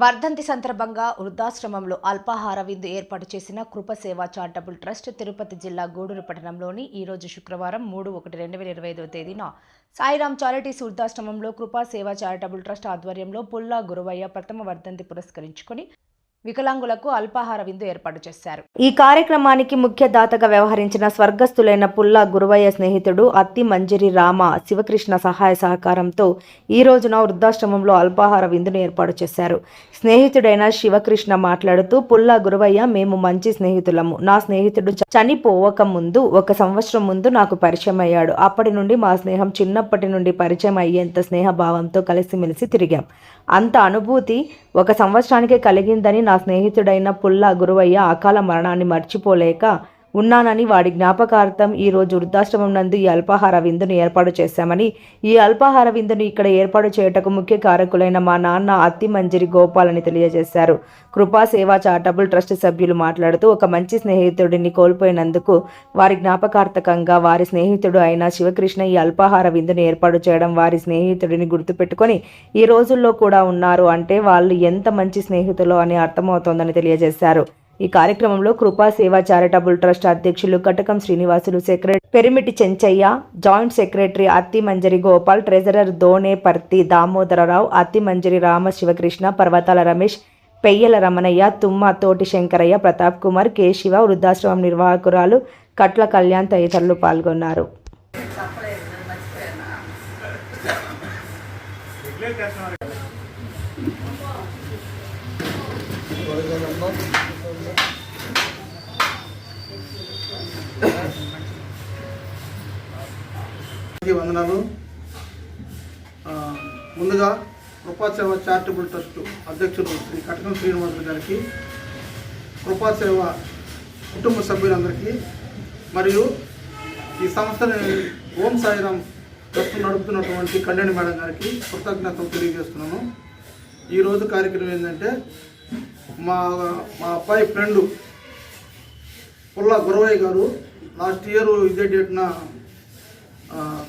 వర్ధంతి సందర్భంగా వృద్ధాశ్రమంలో అల్పాహార విందు ఏర్పాటు చేసిన కృపసేవా చారిటబుల్ ట్రస్ట్ తిరుపతి జిల్లా గూడూరు పట్టణంలోని ఈరోజు శుక్రవారం మూడు ఒకటి రెండు వేల ఇరవై ఐదవ తేదీన సాయిరాం చారిటీస్ వృద్ధాశ్రమంలో కృపాసేవా చారిటబుల్ ట్రస్ట్ ఆధ్వర్యంలో పుల్లా గురువయ్య ప్రథమ వర్ధంతి పురస్కరించుకొని వికలాంగులకు అల్పాహార విందు ఏర్పాటు చేశారు. ఈ కార్యక్రమానికి ముఖ్య దాతగా వ్యవహరించిన స్వర్గస్థులైన పుల్లా గురువయ్య స్నేహితుడు అత్తి మంజరి రామ శివకృష్ణ సహాయ సహకారంతో ఈ రోజున వృద్ధాశ్రమంలో అల్పాహార విందును ఏర్పాటు చేశారు. స్నేహితుడైన శివకృష్ణ మాట్లాడుతూ పుల్లా గురువయ్య మేము మంచి స్నేహితులము. నా స్నేహితుడు చనిపోవక ముందు ఒక సంవత్సరం ముందు నాకు పరిచయం అయ్యాడు. అప్పటి నుండి మా స్నేహం చిన్నప్పటి నుండి పరిచయం అయ్యేంత స్నేహభావంతో కలిసిమెలిసి తిరిగాం. అంత అనుభూతి ఒక సంవత్సరానికే కలిగిందని నా స్నేహితుడైన పుల్ల గురువయ్య అకాల మరణాన్ని మర్చిపోలేక ఉన్నానని వాడి జ్ఞాపకార్థం ఈరోజు వృద్ధాశ్రమం నందు ఈ అల్పాహార విందును ఏర్పాటు చేశామని ఈ అల్పాహార విందును ఇక్కడ ఏర్పాటు చేయుటకు ముఖ్య కారకులైన మా నాన్న అత్తి మంజరి గోపాల్ అని తెలియజేశారు. కృపా సేవా చారిటబుల్ ట్రస్ట్ సభ్యులు మాట్లాడుతూ ఒక మంచి స్నేహితుడిని కోల్పోయినందుకు వారి జ్ఞాపకార్థకంగా వారి స్నేహితుడు అయిన శివకృష్ణ ఈ అల్పాహార విందును ఏర్పాటు చేయడం వారి స్నేహితుడిని గుర్తుపెట్టుకొని ఈ రోజుల్లో కూడా ఉన్నారు అంటే వాళ్ళు ఎంత మంచి స్నేహితులో అని అర్థమవుతోందని తెలియజేశారు. ఈ కార్యక్రమంలో కృపా సేవా చారిటబుల్ ట్రస్ట్ అధ్యక్షులు Katakam Srinivasulu secretary Perimiti Chenchaiah joint secretary Atti Manjari Gopal treasurer Done Parthi Damodararao Atti Manjari Rama Sivakrishna పర్వతాల రమేష్ పెయ్యల రమణయ్య తుమ్మ తోటి శంకరయ్య ప్రతాప్ కుమార్ కే శివ వృద్ధాశ్రమం నిర్వాహకురాలు కట్ల కళ్యాణ్ తదితరులు పాల్గొన్నారు. వందనాలు. ముందుగా కృపాసేవ చారిటబుల్ ట్రస్ట్ అధ్యక్షుడు శ్రీ కటకం శ్రీనివాసులు గారికి కృపాసేవ కుటుంబ సభ్యులందరికీ మరియు ఈ సంస్థని ఓం సాయిరాం ట్రస్ట్ నడుపుతున్నటువంటి కళ్యాణి మేడం గారికి కృతజ్ఞతలు తెలియజేస్తున్నాను. ఈరోజు కార్యక్రమం ఏంటంటే మా మా అబ్బాయి ఫ్రెండు పుల్ల గురవయ్య గారు లాస్ట్ ఇయర్ ఇదే డేట్న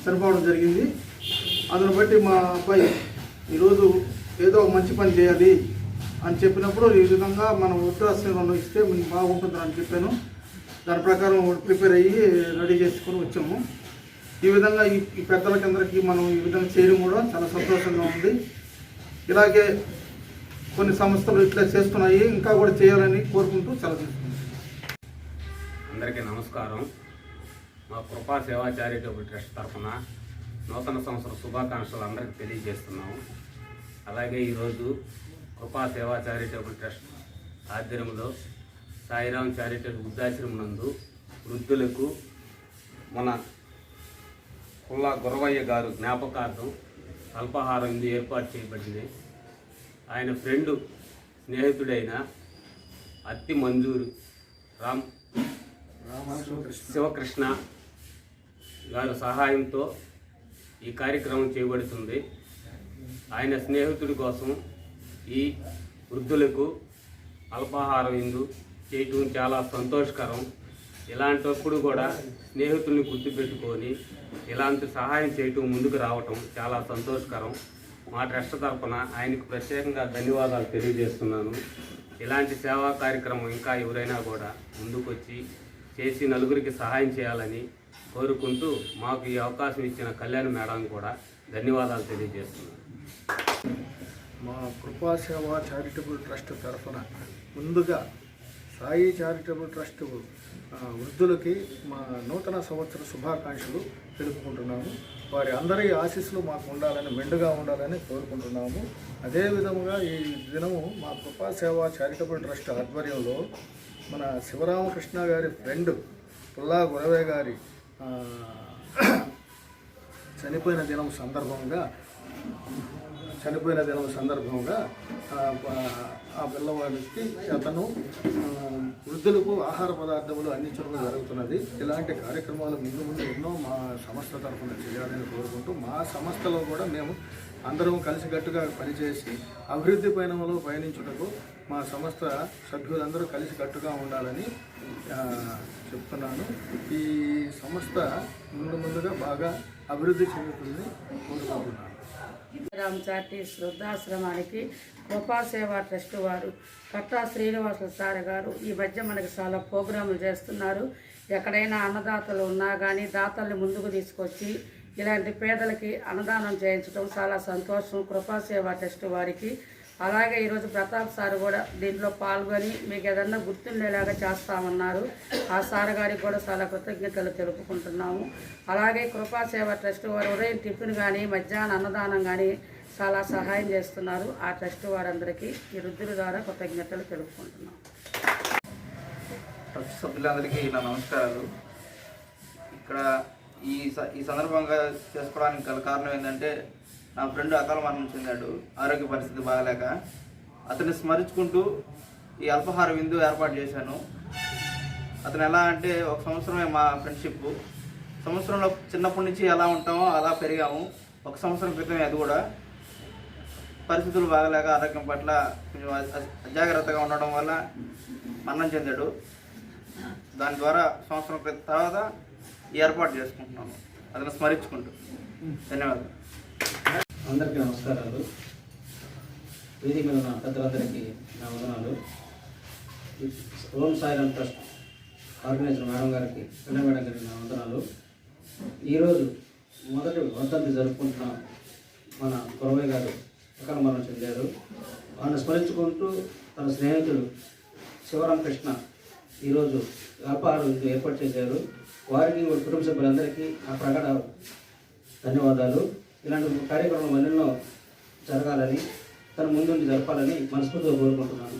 చనిపోవడం జరిగింది. అందును బట్టి మా అబ్బాయి ఈరోజు ఏదో మంచి పని చేయాలి అని చెప్పినప్పుడు ఈ విధంగా మనం వృద్ధాశ్రమంలో ఇస్తే బాగుంటుంది అని చెప్పాను. దాని ప్రకారం ప్రిపేర్ అయ్యి రెడీ చేసుకొని వచ్చాము. ఈ విధంగా ఈ పెద్దలకి పెద్దలకందరికీ మనం ఈ విధంగా చేయడం కూడా చాలా సంతోషంగా ఉంది. ఇలాగే కొన్ని సంస్థలు ఇట్లా చేస్తున్నాయి ఇంకా కూడా చేయాలని కోరుకుంటూ సెలవు అందరికీ నమస్కారం. మా కృపా సేవా చారిటబుల్ ట్రస్ట్ తరఫున నూతన సంవత్సర శుభాకాంక్షలు అందరికీ తెలియజేస్తున్నాము. అలాగే ఈరోజు కృపా సేవా చారిటబుల్ ట్రస్ట్ ఆధ్వర్యంలో సాయిరాం చారిటబుల్ వృద్ధాశ్రమం నందు వృద్ధులకు మన పుల్లా గురవయ్య గారు జ్ఞాపకార్థం అల్పాహారం ఏర్పాటు చేయబడింది. ఆయన ఫ్రెండు స్నేహితుడైన అత్తి మంజూరు రామ్ శివకృష్ణ గారి సహాయంతో ఈ కార్యక్రమం చేయబడుతుంది. ఆయన స్నేహితుడి కోసం ఈ వృద్ధులకు అల్పాహారం ఇందు చేయటం చాలా సంతోషకరం. ఇలాంటప్పుడు కూడా స్నేహితుల్ని గుర్తుపెట్టుకొని ఇలాంటి సహాయం చేయటం ముందుకు రావటం చాలా సంతోషకరం. మా ట్రస్ట్ తరఫున ఆయనకు ప్రత్యేకంగా ధన్యవాదాలు తెలియజేస్తున్నాను. ఇలాంటి సేవా కార్యక్రమం ఇంకా ఎవరైనా కూడా ముందుకొచ్చి చేసి నలుగురికి సహాయం చేయాలని కోరుకుంటూ మాకు ఈ అవకాశం ఇచ్చిన కళ్యాణ్ మేడం కూడా ధన్యవాదాలు తెలియజేస్తున్నాను. మా కృపాసేవ చారిటబుల్ ట్రస్ట్ తరఫున ముందుగా సాయి చారిటబుల్ ట్రస్ట్ వృద్ధులకి మా నూతన సంవత్సర శుభాకాంక్షలు తెలుపుకుంటున్నాము. వారి అందరి ఆశీస్సులు మాకు ఉండాలని మెండుగా ఉండాలని కోరుకుంటున్నాము. అదే విధముగా ఈ దినము మా కృపా సేవా చారిటబుల్ ట్రస్ట్ ఆధ్వర్యంలో మన శివరామకృష్ణ గారి ఫ్రెండ్ పుల్లా గురవే గారి చనిపోయిన దినం సందర్భంగా చనిపోయిన దినం సందర్భంగా ఆ, పిల్లవాడికి అతను వృద్ధులకు ఆహార పదార్థములు అందించడం జరుగుతున్నది. ఇలాంటి కార్యక్రమాలు ముందు ముందు ఎన్నో మా సంస్థ తరఫున చేయాలని కోరుకుంటూ మా సంస్థలో కూడా మేము అందరం కలిసికట్టుగా పనిచేసి అభివృద్ధి పయనంలో పయనించుటకు మా సంస్థ సభ్యులందరూ కలిసికట్టుగా ఉండాలని చెప్తున్నాను. ఈ సంస్థ ముందు ముందుగా బాగా అభివృద్ధి చెందుతుందని కోరుకుంటున్నాను. రామ్ చాటి వృద్ధాశ్రమానికి కృపాసేవ ట్రస్ట్ వారు కట్టా శ్రీనివాస సార్ గారు ఈ మధ్య మనకి చాలా ప్రోగ్రాములు చేస్తున్నారు. ఎక్కడైనా అన్నదాతలు ఉన్నా కానీ దాతల్ని ముందుకు తీసుకొచ్చి ఇలాంటి పేదలకి అన్నదానం చేయించడం చాలా సంతోషం. కృపాసేవ ట్రస్ట్ వారికి అలాగే ఈరోజు ప్రతాప్ సార్ కూడా దీంట్లో పాల్గొని మీకు ఏదన్నా గుర్తుండేలాగా చేస్తామన్నారు. ఆ సార్ గారికి కూడా చాలా కృతజ్ఞతలు తెలుపుకుంటున్నాము. అలాగే కృపాసేవ ట్రస్ట్ వారు ఉదయం టిఫిన్ కానీ మధ్యాహ్నం అన్నదానం కానీ చాలా సహాయం చేస్తున్నారు. ఆ ట్రస్ట్ వారందరికీ ఈ వృద్ధుల ద్వారా కృతజ్ఞతలు తెలుపుకుంటున్నాం ట్రస్ట్ సభ్యులందరికీ నా నమస్కారాలు. ఇక్కడ ఈ స- ఈ సందర్భంగా చేసుకోవడానికి గల కారణం ఏంటంటే నా ఫ్రెండ్ అకాల మరణం చెందాడు. ఆరోగ్య పరిస్థితి బాగలేక అతన్ని స్మరించుకుంటూ ఈ అల్పాహార విందు ఏర్పాటు చేశాను. అతను ఎలా అంటే ఒక సంవత్సరమే మా ఫ్రెండ్షిప్. సంవత్సరంలో చిన్నప్పటి నుంచి ఎలా ఉంటామో అలా పెరిగాము. ఒక సంవత్సరం క్రితమే అది కూడా. పరిస్థితులు బాగలేక ఆరోగ్యం పట్ల కొంచెం అజాగ్రత్తగా ఉండడం వల్ల మరణం చెందాడు. దాని ద్వారా సంవత్సరం క్రితం తర్వాత ఏర్పాటు చేసుకుంటున్నాను. అతను స్మరించుకుంటూ. ధన్యవాదాలు. అందరికీ నమస్కారాలు. వేదిక మీద ఉన్న పెద్దలందరికీ నా వందనాలు. Om Sairam trust organiser madam గారికి చిన్న మేడం గారికి నా వందనాలు. ఈరోజు మొదటి వర్ధంతి జరుపుకుంటున్న మన కురవయ్య గారు అకాల మరణం చెందారు. ఆయన స్మరించుకుంటూ తన స్నేహితుడు శివరామకృష్ణ ఈరోజు వ్యాపారం ఏర్పాటు చేశారు. వారికి కుటుంబ సభ్యులందరికీ ఆ ప్రకట ధన్యవాదాలు. ఇలాంటి కార్యక్రమం అన్నింటిలో జరగాలని తన ముందుండి జరపాలని మనస్ఫూర్తిగా కోరుకుంటున్నాను.